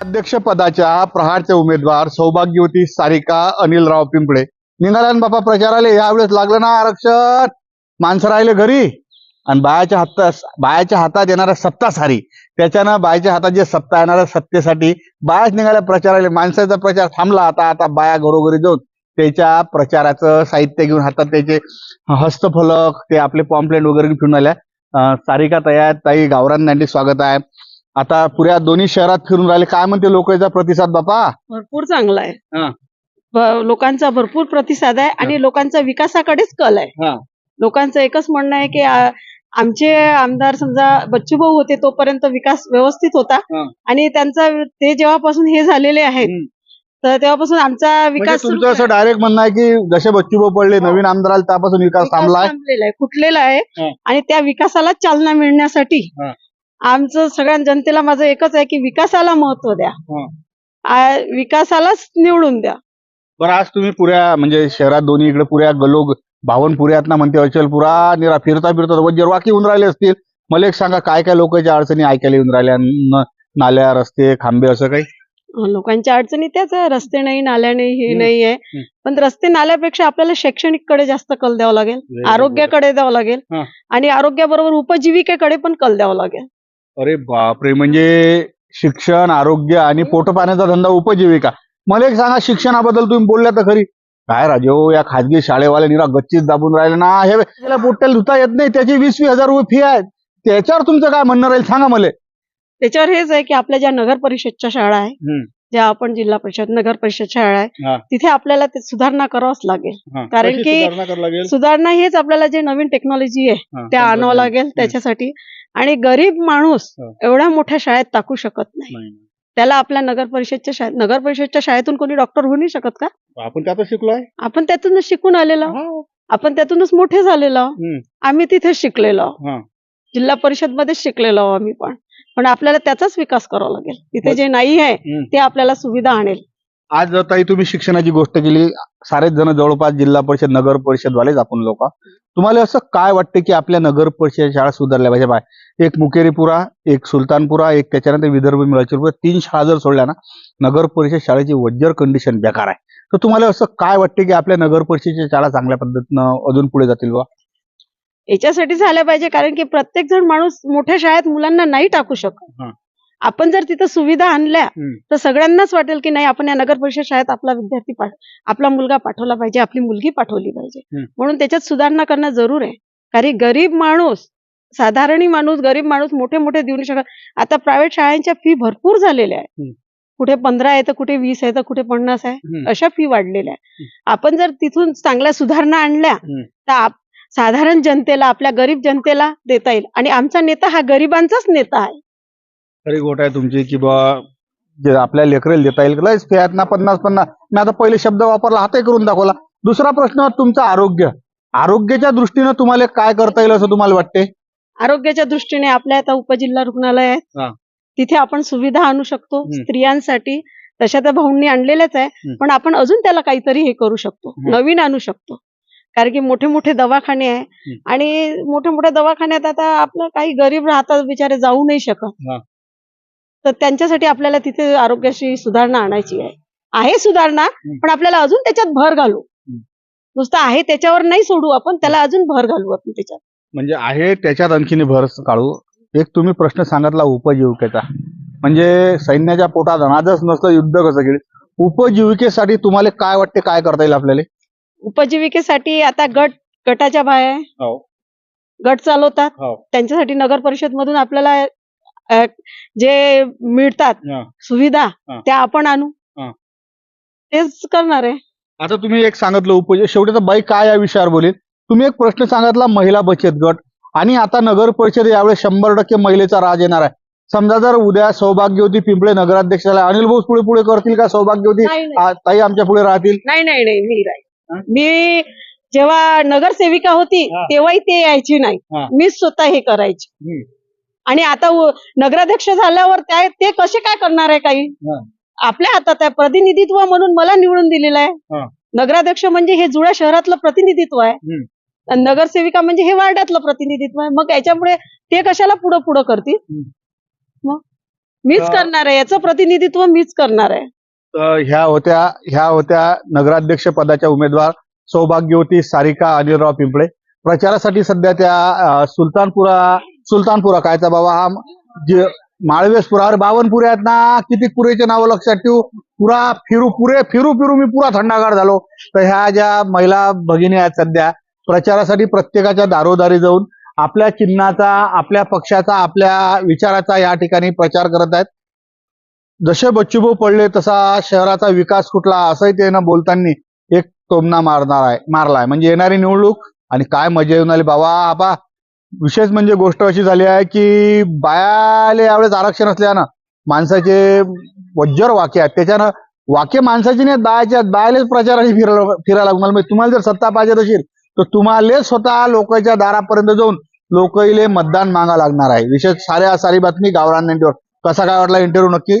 अध्यक्षपदाच्या प्रहारचे उमेदवार सौभाग्यवती सारिका अनिलराव पिंपळे. निघाल्यान बापा प्रचाराला यावेळेस लागलं ना आरक्षण. माणसं राहिले घरी. आणि बायाच्या हातात बायाच्या हातात येणाऱ्या सत्ता सारी त्याच्यानं बायाच्या हातात जे सत्ता येणाऱ्या सत्तेसाठी बायाच निघाल्या प्रचाराला माणसाचा प्रचार थांबला. आता आता बाया घरोघरी जाऊन त्याच्या प्रचाराचं साहित्य घेऊन हातात त्याचे हस्तफलक ते आपले पॉम्पलेट वगैरे घेऊन आल्या. सारिका तयार ताई गावरान स्वागत आहे. आता पुऱ्या दोन्ही शहरात फिरून राहिले काय म्हणते लोकांचा प्रतिसाद बापा भरपूर चांगला हा. आहे लोकांचा भरपूर प्रतिसाद आहे आणि लोकांचा विकासाकडेच कल हा. आहे लोकांचं एकच म्हणणं आहे की आ- आमचे आमदार समजा बच्चूभाऊ होते तोपर्यंत विकास व्यवस्थित होता हा. आणि त्यांचा ते जेव्हापासून हे झालेले आहेत हम्म. तर तेव्हापासून आमचा म्हणजे विकास सुरू तुमचं असं डायरेक्ट म्हणणं आहे की जसे बच्चूभाऊ पडले हो. नवीन आमदार आले त्यापासून विकास विकास थांबलाय थांबलेला आहे फुटलेला आहे. आणि त्या विकासाला चालना मिळण्यासाठी हा. आमचं सगळ्या जनतेला माझं एकच आहे की विकासाला महत्त्व द्या. हा. आ- विकासालाच निवडून द्या. बरं आज तुम्ही पुऱ्या म्हणजे शहरात दोन्ही इकडे पुऱ्या गलोग बावनपुऱ्यात ना म्हणते अचलपुरा निरा फिरता फिरता वज्रवाकी येऊन राहिले असतील. मला एक सांगा काय काय लोकांच्या अडचणी ऐकायला येऊन राहिल्या? न- नाल्या रस्ते खांबे असं काही? लोकांच्या अडचणी त्याच आहे. रस्ते नाही नाल्या नाही हे हम्म. नाही आहे. पण रस्ते नाल्यापेक्षा आपल्याला शैक्षणिककडे जास्त कल द्यावा लागेल. आरोग्याकडे द्यावं लागेल. हा. आणि आरोग्याबरोबर उपजीविकेकडे पण कल द्यावा लागेल. अरे बापरे म्हणजे शिक्षण आरोग्य आणि पोटपाण्याचा धंदा उपजीविका. मला एक सांगा शिक्षणाबद्दल तुम्ही बोलल्या तर खरी. काय राजो या खाजगी शाळेवाले निरा गच्चीत दाबून राहिले ना हे त्याला पोट्याला धुता येत नाही त्याची वीस वीस हजार रुपये फी आहे त्याच्यावर तुमचं काय म्हणणं राहील सांगा मला. त्याच्यावर हेच आहे की आपल्या ज्या नगर परिषदच्या शाळा आहे. ज्या आपण जिल्हा परिषद नगर परिषद शाळा. आहे तिथे आपल्याला सुधारणा करावंच लागेल कारण की सुधारणा हेच आपल्याला जे नवीन टेक्नॉलॉजी आहे त्या आणावं. लागेल त्याच्यासाठी आणि गरीब माणूस. एवढ्या मोठ्या शाळेत टाकू शकत नाही त्याला आपल्या नगर परिषदच्या शाळेत नगर परिषदच्या शाळेतून कोणी डॉक्टर होऊ नाही शकत का. आपण त्यात शिकलोय आपण त्यातूनच शिकून आलेलो. आपण त्यातूनच मोठे झालेलो. आम्ही तिथेच शिकलेलो आहोत. जिल्हा परिषद मध्येच शिकलेलो आहोत आम्ही पण पण आपल्याला त्याचाच विकास करावा लागेल. तिथे जे नाही आहे. ते आपल्याला सुविधा आणेल. आज ताई तुम्ही शिक्षणाची गोष्ट केली सारेच जण जवळपास जिल्हा परिषद नगर परिषद वालेच आपण लोक. तुम्हाला असं काय वाटतं की आपल्या नगर परिषद शाळा सुधारल्या पाहिजे? बाय एक मुकेरीपुरा एक सुलतानपुरा एक त्याच्यानंतर विदर्भ मिळाचलपुरा तीन शाळा जर सोडल्या ना नगर परिषद शाळेची वज्जर कंडिशन बेकार आहे. तर तुम्हाला असं काय वाटतं की आपल्या नगर परिषदेच्या शाळा चांगल्या पद्धतीनं अजून पुढे जातील बा याच्यासाठी झालं पाहिजे कारण की प्रत्येक जण माणूस मोठ्या शाळेत मुलांना नाही टाकू शकत. आपण जर तिथं सुविधा आणल्या. तर सगळ्यांनाच वाटेल की नाही आपण या नगर परिषद शाळेत आपला विद्यार्थी आपला मुलगा पाठवला पाहिजे आपली मुलगी पाठवली पाहिजे. म्हणून त्याच्यात सुधारणा करणं जरूर आहे कारण गरीब माणूस साधारण माणूस गरीब माणूस मोठे मोठे देऊ शकत आता प्रायव्हेट शाळांच्या फी भरपूर झालेल्या. आहेत कुठे पंधरा आहे तर कुठे वीस आहे तर कुठे पन्नास आहे. अशा फी वाढलेल्या आहे आपण जर तिथून चांगल्या सुधारणा आणल्या. तर साधारण जनतेला आपल्या गरीब जनतेला देता येईल. आणि आमचा नेता हा गरिबांचाच नेता आहे. खरी गोट आहे तुमची की बा जे आपल्या लेकरेला देता येईल लयच फी आहेत ना पन्नास पन्नास. मी आता पहिले शब्द वापरला हातही करून दाखवला. दुसरा प्रश्न तुमचं आरोग्य. आरोग्याच्या दृष्टीनं तुम्हाला काय करता येईल असं तुम्हाला वाटते? आरोग्याच्या दृष्टीने आपल्या आता उपजिल्हा रुग्णालय हा. आहेत तिथे आपण सुविधा आणू शकतो. स्त्रियांसाठी. तशा त्या भाऊंनी आणलेल्याच आहे. पण आपण अजून त्याला काहीतरी हे करू शकतो. नवीन आणू शकतो. कारण की मोठे मोठे दवाखाने आहे. आणि मोठ्या मोठ्या दवाखान्यात आता आपलं काही गरीब राहतात बिचारे जाऊ नाही शकत. तर त्यांच्यासाठी आपल्याला तिथे आरोग्याशी सुधारणा आणायची आहे. आहे सुधारणा पण आपल्याला अजून त्याच्यात भर घालू. नुसतं आहे त्याच्यावर नाही सोडू आपण त्याला अजून भर घालू आपण त्याच्यात. म्हणजे आहे त्याच्यात आणखीन भर काढू. एक तुम्ही प्रश्न सांगितला उपजीविकेचा. म्हणजे सैन्याच्या पोटात अनाजच नसतं युद्ध कसं केलं? उपजीविकेसाठी तुम्हाला काय वाटते काय करता येईल आपल्याला? उपजीविकेसाठी आता गट गटाच्या बाया हो गट चालवतात हो त्यांच्यासाठी नगर परिषद मधून आपल्याला अ, जे मिळतात हा. सुविधा हा. त्या आपण आणू हा. तेच करणार आहे आता तुम्ही एक सांगितलं उपज शेवटी तर बाई काय या विषयावर बोलेल तुम्ही एक प्रश्न सांगितला महिला बचत गट आणि आता नगर परिषद यावेळेस शंभर टक्के महिलेचा राज येणार आहे समजा जर उद्या सौभाग्यवती पिंपळे नगराध्यक्ष झाला अनिल भाऊ पुढे पुढे करतील का सौभाग्यवती नाही नाही. आ, ताई आमच्या पुढे राहतील नाही नाही नाही मी? राहील मी जेव्हा नगरसेविका होती. तेव्हाही ते यायची नाही. मीच स्वतः हे करायची. आणि आता नगराध्यक्ष झाल्यावर त्या ते कसे काय करणार आहे काही. आपल्या हातात आहे प्रतिनिधित्व म्हणून मला निवडून दिलेलं. आहे. नगराध्यक्ष म्हणजे हे जुळ्या शहरातलं प्रतिनिधित्व आहे. नगरसेविका म्हणजे हे वार्डातलं प्रतिनिधित्व आहे. मग याच्यामुळे ते कशाला पुढं पुढं करतील मीच तर- करणार आहे. याचं प्रतिनिधित्व मीच करणार आहे. ह्या होत्या ह्या होत्या नगराध्यक्ष पदाच्या उमेदवार सौभाग्यवती सारिका अनिलराव पिंपळे. प्रचारासाठी सध्या त्या सुलतानपुरा सुलतानपुरा कायचा बाबा हा जे माळवेसपुरा अरे आहेत ना किती पुरेचे नावं लक्षात ठेवू. पुरा फिरू पुरे फिरू फिरू मी पुरा थंडागार झालो. तर ह्या ज्या महिला भगिनी आहेत सध्या प्रचारासाठी प्रत्येकाच्या दारोदारी जाऊन आपल्या चिन्हाचा आपल्या पक्षाचा आपल्या विचाराचा या ठिकाणी प्रचार करत आहेत. जसे बच्चूभाऊ पडले तसा शहराचा विकास कुठला असंही ते ना बोलताना एक टोमना मारणार आहे मारलाय. म्हणजे येणारी निवडणूक आणि काय मजा येऊन आली. बाबा आपा विशेष म्हणजे गोष्ट अशी झाली आहे की बायाले यावेळेस आरक्षण असल्यानं माणसाचे वज्जर वाक्य आहेत. त्याच्यानं वाक्य माणसाची नाही बायाचे आहेत. बायालेच प्रचाराने फिरायला फिरायला लागणार म्हणजे तुम्हाला जर सत्ता पाहिजे असेल तर तुम्हाला स्वतः लोकांच्या दारापर्यंत जाऊन लोकईले मतदान मागा लागणार आहे. विशेष साऱ्या सारी बातमी गावरान इंटरव्ह्यू कसा काय वाटला इंटरव्ह्यू नक्की?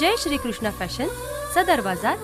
जय श्री कृष्णा फॅशन सदर बाजार